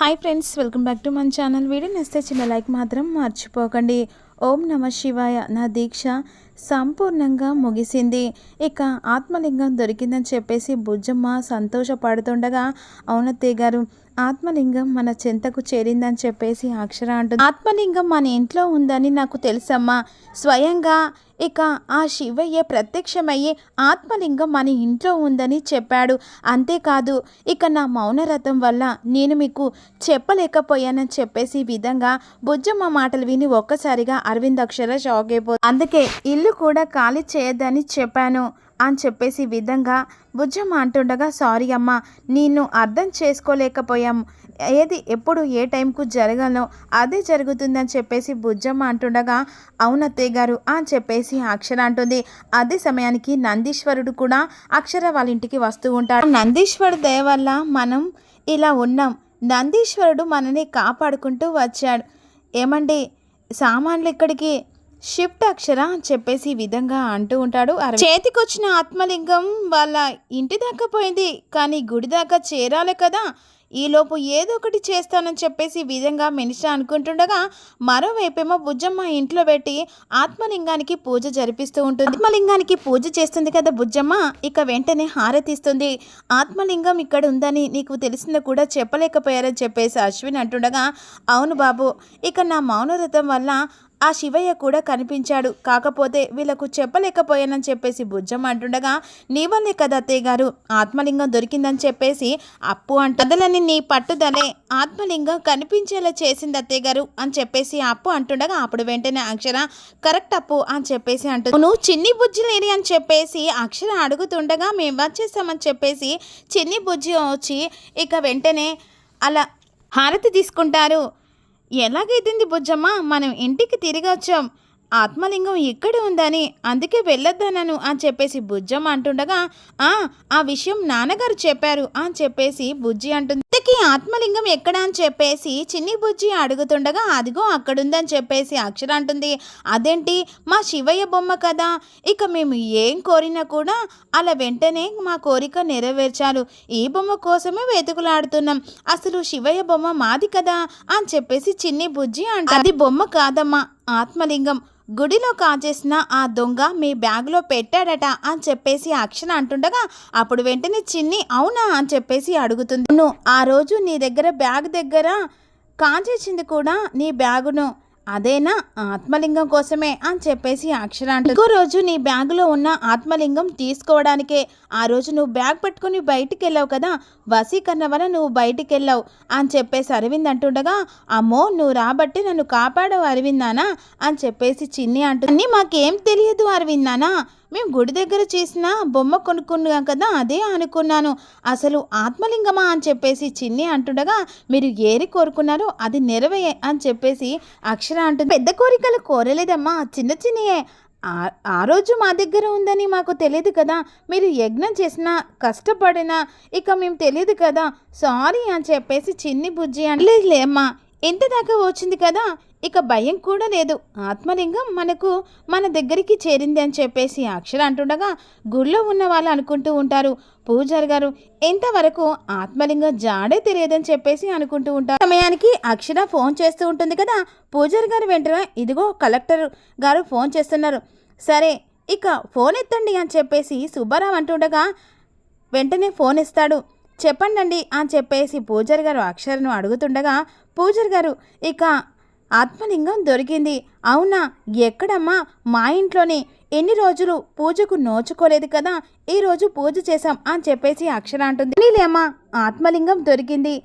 Hi friends welcome back to మన channel video నచ్చితే చిన్న లైక్ మాత్రం మర్చిపోకండి. ఓం నమ శివాయ. నా దీక్ష సంపూర్ణంగా ముగిసింది. ఇక ఆత్మలింగం దొరికిందని చెప్పేసి బుజ్జమ్మ సంతోషపడుతుండగా అవునత్తయ్య గారు ఆత్మలింగం మన చెంతకు చేరిందని చెప్పేసి అక్షర అంటుంది. ఆత్మలింగం మన ఇంట్లో ఉందని నాకు తెలుసమ్మా. స్వయంగా ఇక ఆ శివయ్య ప్రత్యక్షమయ్యే ఆత్మలింగం మన ఇంట్లో ఉందని చెప్పాడు. అంతేకాదు ఇక నా మౌనరథం వల్ల నేను మీకు చెప్పలేకపోయానని చెప్పేసి ఈ విధంగా బుజ్జమ్మ మాటలు విని ఒక్కసారిగా అరవింద్ అక్షర షాక్ అయిపోతుంది అందుకే ఇల్లు కూడా ఖాళీ చేయొద్దని చెప్పాను. అని చెప్పేసి విధంగా బుజ్జమ్మ అంటుండగా సారీ అమ్మ నిన్ను అర్థం చేసుకోలేకపోయాం. ఏది ఎప్పుడు ఏ టైంకు జరగాలో అదే జరుగుతుందని చెప్పేసి బుజ్జమ్మ అంటుండగా అవునత్తయ్య గారు అని చెప్పేసి అక్షర అంటుంది. అదే సమయానికి నందీశ్వరుడు కూడా అక్షర వాళ్ళ ఇంటికి వస్తూ ఉంటాడు. నందీశ్వరుడు దయ వల్ల మనం ఇలా ఉన్నాం. నందీశ్వరుడు మనని కాపాడుకుంటూ వచ్చాడు. ఏమండి సామాన్లు ఇక్కడికి షిఫ్ట్ అక్షర చెప్పేసి ఈ విధంగా అంటూ ఉంటాడు. చేతికొచ్చిన ఆత్మలింగం వాళ్ళ ఇంటి దాకా పోయింది. కానీ గుడి దాకా చేరాలి కదా. ఈలోపు ఏదో ఒకటి చేస్తానని చెప్పేసి విధంగా మనిషి అనుకుంటుండగా మరోవైపేమో బుజ్జమ్మ ఇంట్లో పెట్టి ఆత్మలింగానికి పూజ జరిపిస్తూ ఉంటుంది. ఆత్మలింగానికి పూజ చేస్తుంది కదా బుజ్జమ్మ ఇక వెంటనే హారతిస్తుంది. ఆత్మలింగం ఇక్కడ ఉందని నీకు తెలిసిందో కూడా చెప్పలేకపోయారని చెప్పేసి అశ్విన్ అంటుండగా అవును బాబు. ఇక నా మౌనవ్రతం వల్ల ఆ శివయ్య కూడా కనిపించాడు. కాకపోతే వీళ్ళకు చెప్పలేకపోయానని చెప్పేసి బుజ్జం అంటుండగా నీ వల్లే కదా అత్తయ్య గారు ఆత్మలింగం దొరికిందని చెప్పేసి అప్పు అంటదలని నీ పట్టుదలే ఆత్మలింగం కనిపించేలా చేసింది అత్తయ్య గారు అని చెప్పేసి అప్పు అంటుండగా అప్పుడు వెంటనే అక్షర కరెక్ట్ అప్పు అని చెప్పేసి అంటుంది నువ్వు చిన్ని బుజ్జి లేని అని చెప్పేసి అక్షర అడుగుతుండగా మేము వచ్చేస్తామని చెప్పేసి చిన్ని బుజ్జి వచ్చి ఇక వెంటనే అలా హారతి తీసుకుంటారు. ఎలాగైతుంది బుజ్జమ్మ? మనం ఇంటికి తిరిగి వచ్చాం. ఆత్మలింగం ఇక్కడ ఉందని అందుకే వెళ్ళొద్దనను అని చెప్పేసి బుజ్జమ్మ అంటుండగా ఆ ఆ విషయం నాన్నగారు చెప్పారు అని చెప్పేసి బుజ్జి అంటుంది. ఇంతకీ ఆత్మలింగం ఎక్కడ అని చెప్పేసి చిన్ని బుజ్జి అడుగుతుండగా అదిగో అక్కడుందని చెప్పేసి అక్షర అంటుంది. అదేంటి? మా శివయ్య బొమ్మ కదా. ఇక మేము ఏం కోరినా కూడా అలా వెంటనే మా కోరిక నెరవేర్చారు. ఈ బొమ్మ కోసమే వెతుకులాడుతున్నాం. అసలు శివయ్య బొమ్మ మాది కదా అని చెప్పేసి చిన్ని బుజ్జి అంట అది బొమ్మ కాదమ్మా. ఆత్మలింగం. గుడిలో కాజేసిన ఆ దొంగ మీ బ్యాగ్లో పెట్టాడట అని చెప్పేసి అక్షర అంటుండగా అప్పుడు వెంటనే చిన్ని అవునా అని చెప్పేసి అడుగుతుంది. నువ్వు ఆ రోజు నీ దగ్గర బ్యాగ్ దగ్గర కాజేసింది కూడా నీ బ్యాగును. అదేనా? ఆత్మలింగం కోసమే అని చెప్పేసి అక్షర అంటుంది. ఇంకో రోజు నీ బ్యాగులో ఉన్న ఆత్మలింగం తీసుకోవడానికే ఆ రోజు నువ్వు బ్యాగ్ పట్టుకుని బయటికి వెళ్ళావు కదా వసీకరణ వల్ల నువ్వు బయటికి వెళ్ళావు అని చెప్పేసి అరవింద్ అంటుండగా అమ్మో నువ్వు రాబట్టి నన్ను కాపాడవు అరవిందానా అని చెప్పేసి చిన్ని అంటుంది. మాకేం తెలియదు అరవిందానా? మేము గుడి దగ్గర చేసిన బొమ్మ కొనుక్కున్నాం కదా అదే అనుకున్నాను. అసలు ఆత్మలింగమా అని చెప్పేసి చిన్ని అంటుండగా మీరు ఏరి కోరుకున్నారో అది నెరవేయే అని చెప్పేసి అక్షర అంటుంది. పెద్ద కోరికలు కోరలేదమ్మా చిన్న చిన్నయే. ఆ- ఆ రోజు మా దగ్గర ఉందని మాకు తెలియదు కదా మీరు యజ్ఞం చేసినా కష్టపడినా ఇక మేము తెలియదు కదా సారీ అని చెప్పేసి చిన్ని బుజ్జి అంటే అమ్మా ఇంత దాకా వచ్చింది కదా ఇక భయం కూడా లేదు. ఆత్మలింగం మనకు మన దగ్గరికి చేరింది అని చెప్పేసి అక్షర అంటుండగా గుళ్ళో ఉన్న వాళ్ళు అనుకుంటూ ఉంటారు. పూజారి గారు ఎంతవరకు ఆత్మలింగం జాడే తెలియదని చెప్పేసి అనుకుంటూ ఉంటారు. సమయానికి అక్షర ఫోన్ చేస్తూ ఉంటుంది కదా. పూజారి గారు వెంటనే ఇదిగో కలెక్టర్ గారు ఫోన్ చేస్తున్నారు. సరే ఇక ఫోన్ ఎత్తండి అని చెప్పేసి సుబ్బారావు అంటుండగా వెంటనే ఫోన్ ఇస్తాడు. చెప్పండి అని చెప్పేసి పూజారి గారు అక్షరను అడుగుతుండగా పూజారి గారు ఇక ఆత్మలింగం దొరికింది. అవునా? ఎక్కడమ్మా? మా ఇంట్లోనే. ఎన్ని రోజులు పూజకు నోచుకోలేదు కదా. ఈరోజు పూజ చేశాం అని చెప్పేసి అక్షర అంటుంది. నీలేమ్మా ఆత్మలింగం దొరికింది.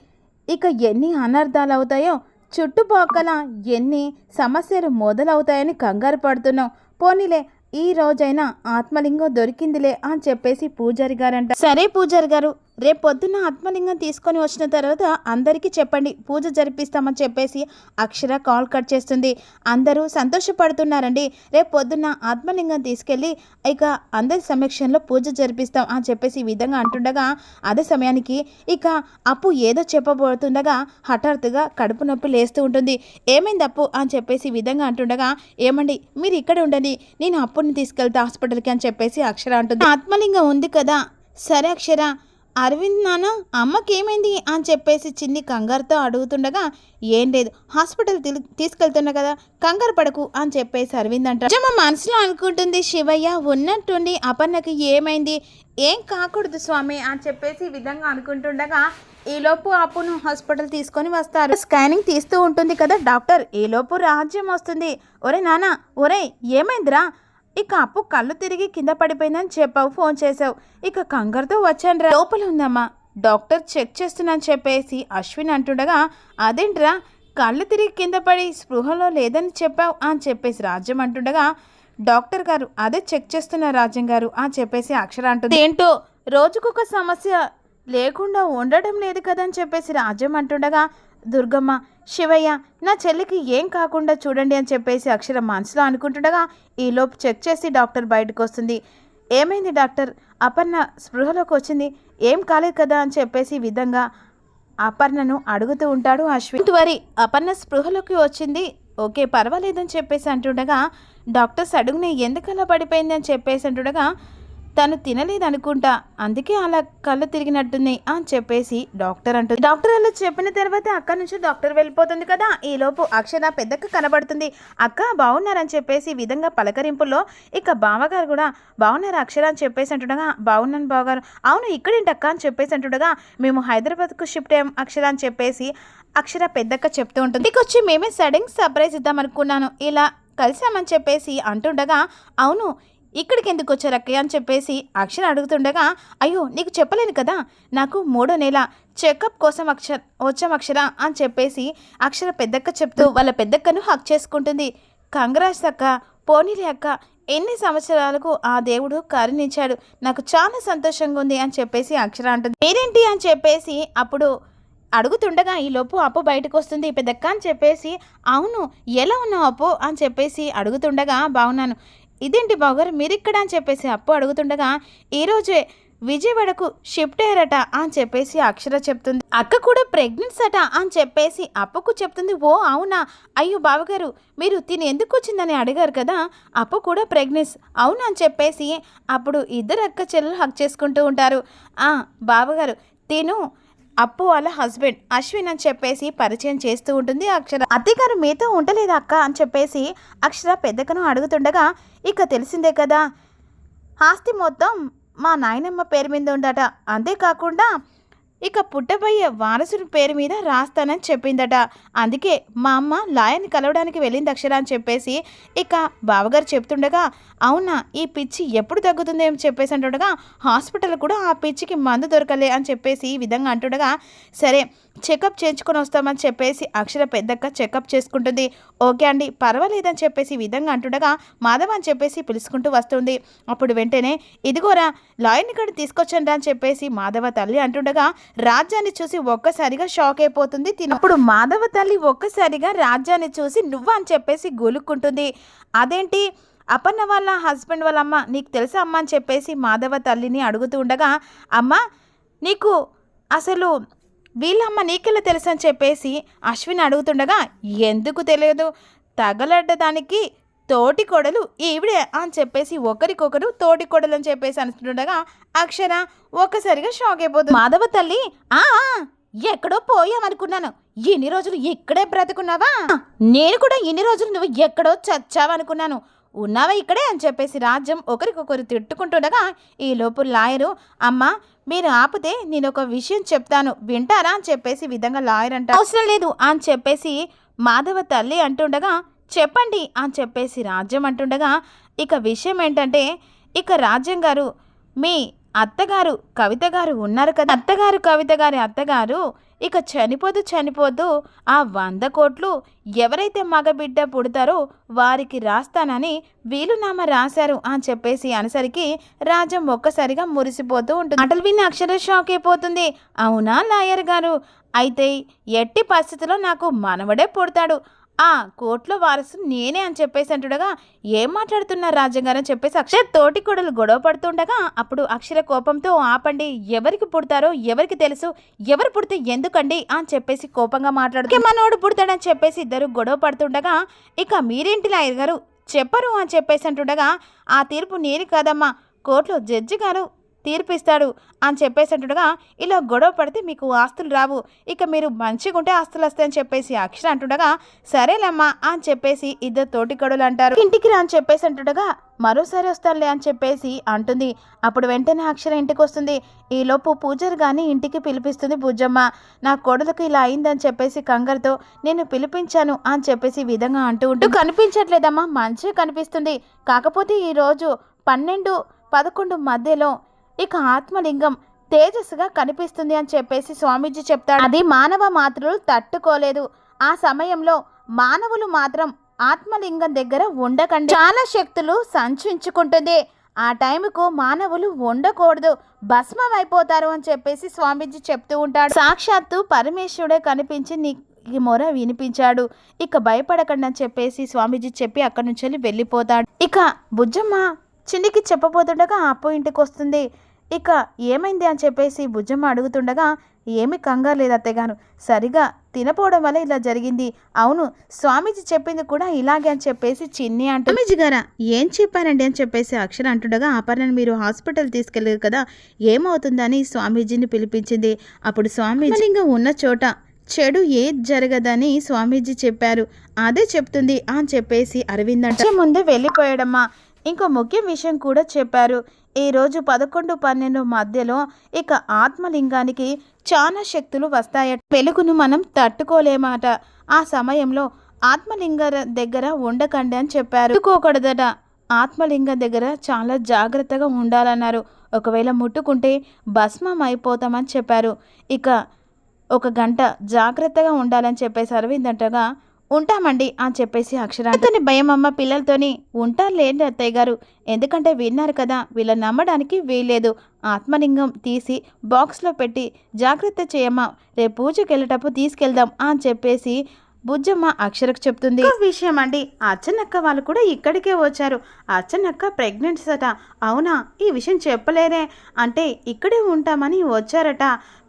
ఇక ఎన్ని అనర్థాలు అవుతాయో చుట్టుపక్కల ఎన్ని సమస్యలు మొదలవుతాయని కంగారు పడుతున్నాం పోనీలే ఈ రోజైనా ఆత్మలింగం దొరికిందిలే అని చెప్పేసి పూజారి గారంట. సరే పూజారి గారు రేపు పొద్దున్న ఆత్మలింగం తీసుకొని వచ్చిన తర్వాత అందరికీ చెప్పండి. పూజ జరిపిస్తామని చెప్పేసి అక్షర కాల్ కట్ చేస్తుంది. అందరూ సంతోషపడుతున్నారండి. రేపు పొద్దున్న ఆత్మలింగం తీసుకెళ్ళి ఇక అందరి సమక్షంలో పూజ జరిపిస్తాం అని చెప్పేసి ఈ విధంగా అంటుండగా అదే సమయానికి ఇక అప్పు ఏదో చెప్పబోతుండగా హఠాత్తుగా కడుపు నొప్పి లేస్తూ ఉంటుంది. ఏమైంది అప్పు? అని చెప్పేసి ఈ విధంగా అంటుండగా ఏమండి? మీరు ఇక్కడ ఉండండి. నేను అప్పుని తీసుకెళ్తా హాస్పిటల్కి అని చెప్పేసి అక్షర అంటుంది. ఆత్మలింగం ఉంది కదా. సరే అక్షర. అరవింద్ నాన్న అమ్మకేమైంది అని చెప్పేసి చిన్ని కంగారుతో అడుగుతుండగా ఏం లేదు హాస్పిటల్ తిల్- తీసుకెళ్తున్నా కదా కంగారు పడకు అని చెప్పేసి అరవింద్ అంటారు మా మనసులో అనుకుంటుంది శివయ్య ఉన్నట్టుండి అపర్ణకి ఏమైంది? ఏం కాకూడదు స్వామి అని చెప్పేసి ఈ విధంగా అనుకుంటుండగా ఈలోపు అప్పును హాస్పిటల్ తీసుకొని వస్తారు. స్కానింగ్ తీస్తూ ఉంటుంది కదా డాక్టర్ ఈలోపు రాజ్యం వస్తుంది. ఒరే నాన్న ఒరే ఏమైందిరా? ఇక అప్పు కళ్ళు తిరిగి కింద పడిపోయిందని చెప్పావు ఫోన్ చేసావు ఇక కంగారుతో వచ్చాను లోపల ఉందమ్మా డాక్టర్ చెక్ చేస్తున్నాను చెప్పేసి అశ్విన్ అంటుండగా అదేంట్రా? కళ్ళు తిరిగి కింద పడి స్పృహలో లేదని చెప్పావు అని చెప్పేసి రాజ్యం అంటుండగా డాక్టర్ గారు అదే చెక్ చేస్తున్న రాజ్యం గారు అని చెప్పేసి అక్షర అంటుంది. ఏంటో? రోజుకొక సమస్య లేకుండా ఉండడం లేదు కదని చెప్పేసి రాజ్యం అంటుండగా దుర్గమ్మ శివయ్య నా చెల్లికి ఏం కాకుండా చూడండి అని చెప్పేసి అక్షర మనసులో అనుకుంటుండగా ఈలోపు చెక్ చేసి డాక్టర్ బయటకు వస్తుంది. ఏమైంది డాక్టర్? అపర్ణ స్పృహలోకి వచ్చింది. ఏం కాలేదు కదా అని చెప్పేసి విధంగా అపర్ణను అడుగుతూ ఉంటాడు అశ్విన్ వరి అపర్ణ స్పృహలోకి వచ్చింది. ఓకే పర్వాలేదని చెప్పేసి అంటుండగా డాక్టర్స్ అడుగునే ఎందుకలా పడిపోయింది అని చెప్పేసి అంటుండగా తను తినలేదనుకుంటా అందుకే అలా కళ్ళు తిరిగినట్టుంది అని చెప్పేసి డాక్టర్ అంటుంది. డాక్టర్ అలా చెప్పిన తర్వాత అక్క నుంచి డాక్టర్ వెళ్ళిపోతుంది కదా ఈలోపు అక్షర పెద్దక్క కనబడుతుంది. అక్క బాగున్నారని చెప్పేసి విధంగా పలకరింపులో ఇక బావగారు కూడా బాగున్నారు అక్షర? అని చెప్పేసి అంటుండగా బాగున్నాను బావగారు. అవును ఇక్కడేంటి అక్క? అని చెప్పేసి అంటుండగా మేము హైదరాబాద్కు షిఫ్ట్ అయ్యాం అక్షర అని చెప్పేసి అక్షర పెద్దక్క చెప్తూ ఉంటుంది. ఇకొచ్చి మేమే సడన్ సర్ప్రైజ్ ఇద్దాం అనుకున్నాను ఇలా కలిసామని చెప్పేసి అంటుండగా అవును ఇక్కడికి ఎందుకు వచ్చారు అక్కయ్య అని చెప్పేసి అక్షర అడుగుతుండగా అయ్యో నీకు చెప్పలేను కదా? నాకు మూడో నెల చెకప్ కోసం అక్షర వచ్చాం అక్షర అని చెప్పేసి అక్షర పెద్దక్క చెప్తూ వాళ్ళ పెద్దక్కను హక్ చేసుకుంటుంది. కంగరాజ్ అక్క పోనీలే అక్క ఎన్ని సంవత్సరాలకు ఆ దేవుడు కరుణించాడు? నాకు చాలా సంతోషంగా ఉంది అని చెప్పేసి అక్షర అంటుంది. మీరేంటి? అని చెప్పేసి అప్పుడు అడుగుతుండగా ఈలోపు అప్పు బయటకు వస్తుంది పెద్దక్క అని చెప్పేసి అవును ఎలా ఉన్నావు అప్పు? అని చెప్పేసి అడుగుతుండగా బాగున్నాను ఇదేంటి బావగారు? మీరిక్కడ అని చెప్పేసి అప్పు అడుగుతుండగా ఈరోజే విజయవాడకు షిఫ్ట్ అయ్యారట అని చెప్పేసి అక్షర చెప్తుంది. అక్క కూడా ప్రెగ్నెన్స్ అట అని చెప్పేసి అప్పుకు చెప్తుంది. ఓ అవునా? అయ్యో బావగారు మీరు తిని ఎందుకు వచ్చిందని అడిగారు కదా? అప్పు కూడా ప్రెగ్నెన్స్ అవునా? అని చెప్పేసి అప్పుడు ఇద్దరు అక్క చెల్లెలు హక్ చేసుకుంటూ ఉంటారు. ఆ బావగారు తిను. అప్పు వాళ్ళ హస్బెండ్ అశ్విన్ అని చెప్పేసి పరిచయం చేస్తూ ఉంటుంది అక్షర. అత్తగారు మీతో ఉండలేదు అక్క అని చెప్పేసి అక్షర పెద్దకను అడుగుతుండగా ఇక తెలిసిందే కదా ఆస్తి మొత్తం మా నాయనమ్మ పేరు మీద ఉండట అంతేకాకుండా ఇక పుట్టబోయే వారసుడి పేరు మీద రాస్తానని చెప్పిందట. అందుకే మా అమ్మ లాయర్ని కలవడానికి వెళ్ళింది అక్షర అని చెప్పేసి. ఇక బావగారు చెప్తుండగా అవునా ఈ పిచ్చి ఎప్పుడు తగ్గుతుంది అని చెప్పేసి అంటుండగా హాస్పిటల్ కూడా ఆ పిచ్చికి మందు దొరకలే అని చెప్పేసి ఈ విధంగా అంటుండగా సరే చెకప్ చేయించుకొని వస్తామని చెప్పేసి అక్షర పెద్దక్క చెకప్ చేసుకుంటుంది. ఓకే అండి పర్వాలేదని చెప్పేసి ఈ విధంగా అంటుండగా మాధవ్ అని చెప్పేసి పిలుచుకుంటూ వస్తుంది. అప్పుడు వెంటనే ఇదిగోరా లాయర్ని కూడా తీసుకొచ్చండి అని చెప్పేసి మాధవ తల్లి అంటుండగా రాజ్యాన్ని చూసి ఒక్కసారిగా షాక్ అయిపోతుంది. అప్పుడు మాధవ తల్లి ఒక్కసారిగా రాజ్యాన్ని చూసి నువ్వు అని చెప్పేసి గొలుక్కుంటుంది. అదేంటి? అపర్ణ వాళ్ళ హస్బెండ్ వాళ్ళ అమ్మ నీకు తెలుసా అమ్మ అని చెప్పేసి మాధవ తల్లిని అడుగుతూ ఉండగా అమ్మ నీకు అసలు వీళ్ళమ్మ నీకెలా తెలుసు అని చెప్పేసి అశ్విన్ అడుగుతుండగా ఎందుకు తెలియదు? తగలడ్డదానికి తోటి కోడలు ఈవిడే అని చెప్పేసి ఒకరికొకరు తోటి కోడలు అని చెప్పేసి అనుకుంటుండగా అక్షర ఒక్కసారిగా షాక్ అయిపోతుంది. మాధవ తల్లి ఆ ఎక్కడో పోయామనుకున్నాను. ఎన్ని రోజులు ఇక్కడే బ్రతుకున్నావా? నేను కూడా ఎన్ని రోజులు నువ్వు ఎక్కడో చచ్చావనుకున్నాను. ఉన్నావా ఇక్కడే అని చెప్పేసి రాజ్యం ఒకరికొకరు తిట్టుకుంటుండగా ఈ లోపు లాయరు అమ్మ మీరు ఆపితే నేను ఒక విషయం చెప్తాను. వింటారా? అని చెప్పేసి విధంగా లాయర్ అంట అవసరం లేదు అని చెప్పేసి మాధవ తల్లి అంటుండగా చెప్పండి అని చెప్పేసి రాజ్యం అంటుండగా ఇక విషయం ఏంటంటే ఇక రాజ్యం గారు మీ అత్తగారు కవిత గారు ఉన్నారు కదా. అత్తగారు కవిత గారి అత్తగారు ఇక చనిపోతూ చనిపోతూ ఆ వంద కోట్లు ఎవరైతే మగబిడ్డ పుడతారో వారికి రాస్తానని వీలునామా రాశారు అని చెప్పేసి అనేసరికి రాజ్యం ఒక్కసారిగా మురిసిపోతూ ఉంటుంది. అటల్ విని అక్షర షాక్ అయిపోతుంది. అవునా లాయర్ గారు? అయితే ఎట్టి పరిస్థితిలో నాకు మనవడే పుడతాడు. ఆ కోర్టులో వారసు నేనే అని చెప్పేసి అంటుండగా ఏం మాట్లాడుతున్నారు రాజ్యంగారు? అని చెప్పేసి అక్షర తోటి కొడలు గొడవ పడుతుండగా అప్పుడు అక్షర కోపంతో ఆపండి ఎవరికి పుడతారో ఎవరికి తెలుసు ఎవరు పుడితే ఎందుకండి? అని చెప్పేసి కోపంగా మాట్లాడుతూ మనోడు పుడతాడని చెప్పేసి ఇద్దరు గొడవ పడుతుండగా ఇక మీరేంటి లాయర్ గారు చెప్పరు అని చెప్పేసి అంటుండగా ఆ తీర్పు నేను కాదమ్మా కోర్టులో జడ్జి గారు తీర్పిస్తాడు అని చెప్పేసి అంటుండగా ఇలా గొడవ పడితే మీకు ఆస్తులు రావు. ఇక మీరు మంచిగా ఉంటే ఆస్తులు వస్తాయని చెప్పేసి అక్షర అంటుండగా సరేలేమ్మా అని చెప్పేసి ఇద్దరు తోటి కొడులు అంటారు. ఇంటికి రా అని చెప్పేసి అంటుండగా మరోసారి వస్తానులే అని చెప్పేసి అంటుంది. అప్పుడు వెంటనే అక్షర ఇంటికి వస్తుంది. ఈలోపు పూజారి గాని ఇంటికి పిలిపిస్తుంది పూజమ్మ నా కొడులకు ఇలా అయిందని చెప్పేసి కంగారుతో నేను పిలిపించాను అని చెప్పేసి విధంగా అంటూ ఉంటూ కనిపించట్లేదమ్మా మంచిగా కనిపిస్తుంది. కాకపోతే ఈరోజు పన్నెండు పదకొండు మధ్యలో ఇక ఆత్మలింగం తేజస్సుగా కనిపిస్తుంది అని చెప్పేసి స్వామీజీ చెప్తాడు. అది మానవ మాతృలు తట్టుకోలేదు. ఆ సమయంలో మానవులు మాత్రం ఆత్మలింగం దగ్గర ఉండకండి. చాలా శక్తులు సంచుంచుకుంటుంది ఆ టైంకు మానవులు ఉండకూడదు. భస్మం అయిపోతారు అని చెప్పేసి స్వామీజీ చెప్తూ ఉంటాడు. సాక్షాత్తు పరమేశ్వరుడే కనిపించి నీ ఈ మొర వినిపించాడు. ఇక భయపడకండి అని చెప్పేసి స్వామీజీ చెప్పి అక్కడి నుంచి వెళ్ళి వెళ్ళిపోతాడు. ఇక బుజ్జమ్మ చిన్నికి చెప్పబోతుండగా అప్పు ఇంటికి వస్తుంది. ఇక ఏమైంది అని చెప్పేసి బుజ్జమ్మ అడుగుతుండగా ఏమి కంగారు లేదు అత్తయ్యగారు సరిగా తినపోవడం వల్ల ఇలా జరిగింది. అవును స్వామీజీ చెప్పింది కూడా ఇలాగే అని చెప్పేసి చిన్ని అంటూ స్వామీజీ గారా ఏం చెప్పానండి అని చెప్పేసి అక్షర అంటుండగా ఆపరణను మీరు హాస్పిటల్ తీసుకెళ్ళారు కదా ఏమవుతుందని స్వామీజీని పిలిపించింది. అప్పుడు స్వామీజీ ఇంకా ఉన్న చోట చెడు ఏది జరగదని స్వామీజీ చెప్పారు. అదే చెప్తుంది అని చెప్పేసి అరవింద్ అంటే ముందే వెళ్ళిపోయాడమ్మా. ఇంకో ముఖ్య విషయం కూడా చెప్పారు. ఈరోజు పదకొండు పన్నెండు మధ్యలో ఇక ఆత్మలింగానికి చాలా శక్తులు వస్తాయట. వెలుగును మనం తట్టుకోలేమాట. ఆ సమయంలో ఆత్మలింగ దగ్గర ఉండకండి అని చెప్పారు. తట్టుకోకూడదట. ఆత్మలింగం దగ్గర చాలా జాగ్రత్తగా ఉండాలన్నారు. ఒకవేళ ముట్టుకుంటే భస్మం అయిపోతామని చెప్పారు. ఇక ఒక గంట జాగ్రత్తగా ఉండాలని చెప్పేసి అరవింద్ అంటగా ఉంటామండి అని చెప్పేసి అక్షర భయం అమ్మ పిల్లలతోని ఉంటారులేండి అత్తయ్య గారు. ఎందుకంటే విన్నారు కదా వీళ్ళని నమ్మడానికి వీల్లేదు. ఆత్మలింగం తీసి బాక్స్లో పెట్టి జాగ్రత్త చేయమ్మా రేపు పూజకి వెళ్ళేటప్పుడు తీసుకెళ్దాం అని చెప్పేసి బుజ్జమ్మ అక్షరకు చెప్తుంది. విషయం అండి అచ్చనక్క వాళ్ళు కూడా ఇక్కడికే వచ్చారు. అచ్చనక్క ప్రెగ్నెంట్స్ అట అవునా ఈ విషయం చెప్పలేరే అంటే ఇక్కడే ఉంటామని వచ్చారట.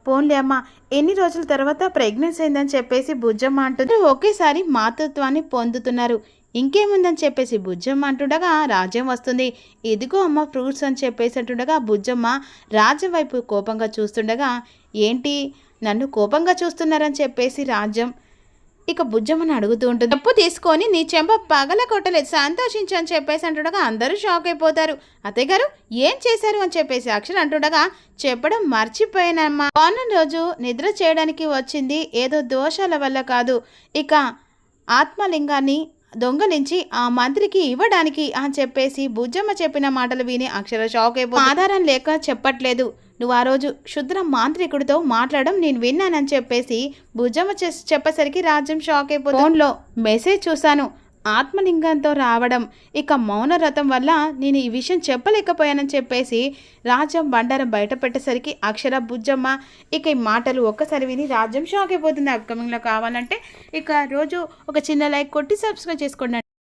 పోన్లే అమ్మ. ఎన్ని రోజుల తర్వాత ప్రెగ్నెన్సీ అయిందని చెప్పేసి బుజ్జమ్మ అంటుంది. ఒకేసారి మాతృత్వాన్ని పొందుతున్నారు. ఇంకేముందని చెప్పేసి బుజ్జమ్మ అంటుండగా రాజ్యం వస్తుంది. ఇదిగో అమ్మ ఫ్రూట్స్ అని చెప్పేసి అంటుండగా బుజ్జమ్మ రాజ్యం వైపు కోపంగా చూస్తుండగా ఏంటి? నన్ను కోపంగా చూస్తున్నారని చెప్పేసి రాజ్యం ఇక బుజ్జమ్మని అడుగుతూ ఉంటుంది తప్పు తీసుకొని నీ చెంప పగల కొట్టలేదు సంతోషించని అని చెప్పేసి అంటుండగా అందరూ షాక్ అయిపోతారు. అత్తయ్య గారు ఏం చేశారు? అని చెప్పేసి అక్షర అంటుండగా చెప్పడం మర్చిపోయానమ్మా. మొన్న రోజు నిద్ర చేయడానికి వచ్చింది ఏదో దోషాల వల్ల కాదు. ఇక ఆత్మలింగాన్ని దొంగలించి ఆ మంత్రికి ఇవ్వడానికి అని చెప్పేసి బుజ్జమ్మ చెప్పిన మాటలు విని అక్షర షాక్ అయిపో ఆధారం లేక చెప్పట్లేదు. నువ్వు ఆ రోజు క్షుద్ర మాంత్రికుడితో మాట్లాడడం నేను విన్నానని చెప్పేసి భుజమ్మ చెప్పేసరికి రాజ్యం షాక్ అయిపోతుంది ఫోన్లో మెసేజ్ చూశాను. ఆత్మలింగంతో రావడం ఇక మౌన రథం వల్ల నేను ఈ విషయం చెప్పలేకపోయానని చెప్పేసి రాజ్యం బండారం బయట పెట్టేసరికి అక్షర బుజ్జమ్మ ఇక ఈ మాటలు ఒక్కసారి విని రాజ్యం షాక్ అయిపోతుంది. అప్కమింగ్లో కావాలంటే ఇక రోజు ఒక చిన్న లైక్ కొట్టి సబ్స్క్రైబ్ చేసుకోండి.